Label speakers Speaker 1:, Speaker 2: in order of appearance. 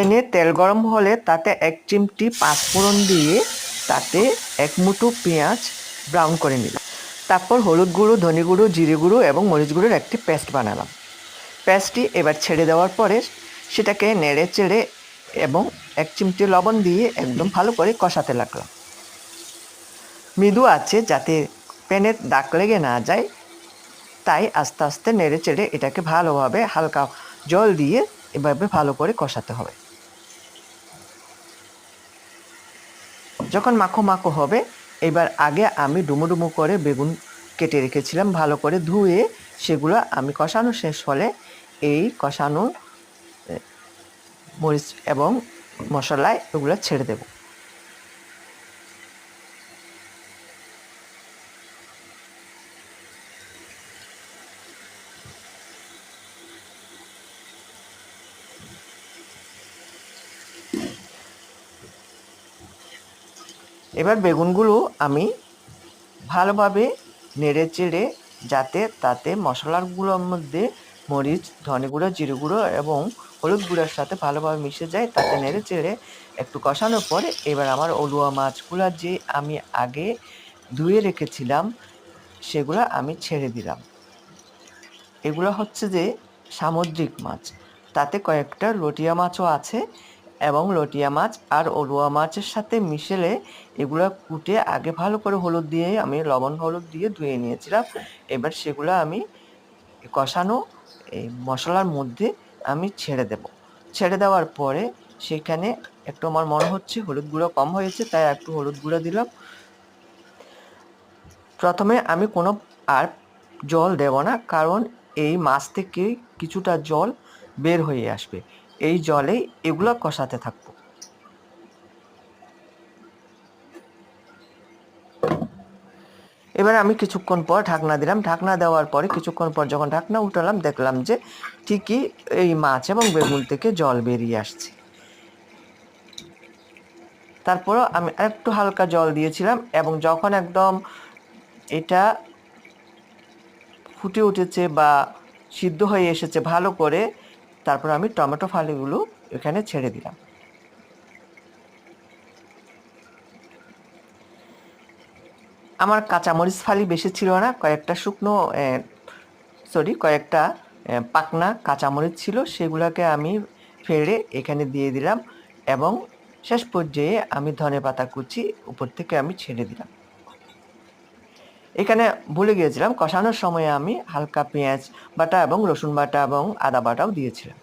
Speaker 1: প্যানে তেল গরম হলে তাতে এক চিমটি পাঁচফোড়ন দিয়ে তাতে এক মুঠো পেঁয়াজ ব্রাউন করে নিলাম। তারপর হলুদ গুঁড়ো, ধনে গুঁড়ো, জিরে গুঁড়ো এবং মরিচ গুঁড়োর একটি পেস্ট বানালাম। পেস্টটি এবার ছেড়ে দেওয়ার পরে সেটাকে নেড়ে চেড়ে এবং এক চিমটি লবণ দিয়ে একদম ভালো করে কষাতে লাগলাম। মৃদু আছে যাতে প্যানে দাগ লেগে না যায়, তাই আস্তে আস্তে নেড়ে চেড়ে এটাকে ভালোভাবে হালকা জল দিয়ে এভাবে ভালো করে কষাতে হবে। যখন মাখো মাখো হবে, এবার আগে আমি ডুমো ডুমো করে বেগুন কেটে রেখেছিলাম, ভালো করে ধুয়ে সেগুলো আমি কষানো শেষ হলে এই কষানো মরিচ এবং মশলায় ওগুলো ছেড়ে দেব। এবার বেগুনগুলো আমি ভালোভাবে নেড়ে চেড়ে যাতে তাতে মশলাগুলোর মধ্যে মরিচ, ধনে গুঁড়ো, জিরে গুঁড়ো এবং হলুদ গুঁড়োর সাথে ভালোভাবে মিশে যায়, তাতে নেড়ে চেড়ে একটু কষানোর পরে এবার আমার অলুয়া মাছগুলো যে আমি আগে ধুয়ে রেখেছিলাম, সেগুলো আমি ছেড়ে দিলাম। এগুলো হচ্ছে যে সামুদ্রিক মাছ। তাতে কয়েকটা লটিয়া মাছও আছে। এবং লটিয়া মাছ আর অলুয়া মাছের সাথে মিশেলে এগুলো কুটে আগে ভালো করে হলুদ দিয়ে, আমি লবণ হলুদ দিয়ে ধুয়ে নিয়েছিলাম। এবার সেগুলো আমি কষানো এই মশলার মধ্যে আমি ছেড়ে দেব। ছেড়ে দেওয়ার পরে সেখানে একটু আমার মনে হচ্ছে হলুদ গুঁড়ো কম হয়েছে, তাই একটু হলুদ গুঁড়ো দিলাম। প্রথমে আমি কোনো আর জল দেব না, কারণ এই মাছ থেকে কিছুটা জল বের হয়ে আসবে। এই জলেই এগুলো কষাতে থাকব। এবার আমি কিছুক্ষণ পর ঢাকনা দিলাম। ঢাকনা দেওয়ার পরে কিছুক্ষণ পর যখন ঢাকনা উঠালাম, দেখলাম যে ঠিকই এই মাছ এবং বেগুন থেকে জল বেরিয়ে আসছে। তারপরও আমি একটু হালকা জল দিয়েছিলাম এবং যখন একদম এটা ফুটে উঠেছে বা সিদ্ধ হয়ে এসেছে ভালো করে তারপর আমি টমেটো ফালিগুলো এখানে ছেড়ে দিলাম। আমার কাঁচামরিচ ফালি বেশি ছিল না, কয়েকটা শুকনো সরি কয়েকটা পাকনা কাঁচামরিচ ছিল, সেগুলোকে আমি ফেড়ে এখানে দিয়ে দিলাম এবং শেষ পর্যায়ে আমি ধনে পাতা কুচি উপর থেকে আমি ছেড়ে দিলাম। এখানে ভুলে গিয়েছিলাম, কষানোর সময় আমি হালকা পেঁয়াজ বাটা এবং রসুন বাটা এবং আদা বাটাও দিয়েছিলাম।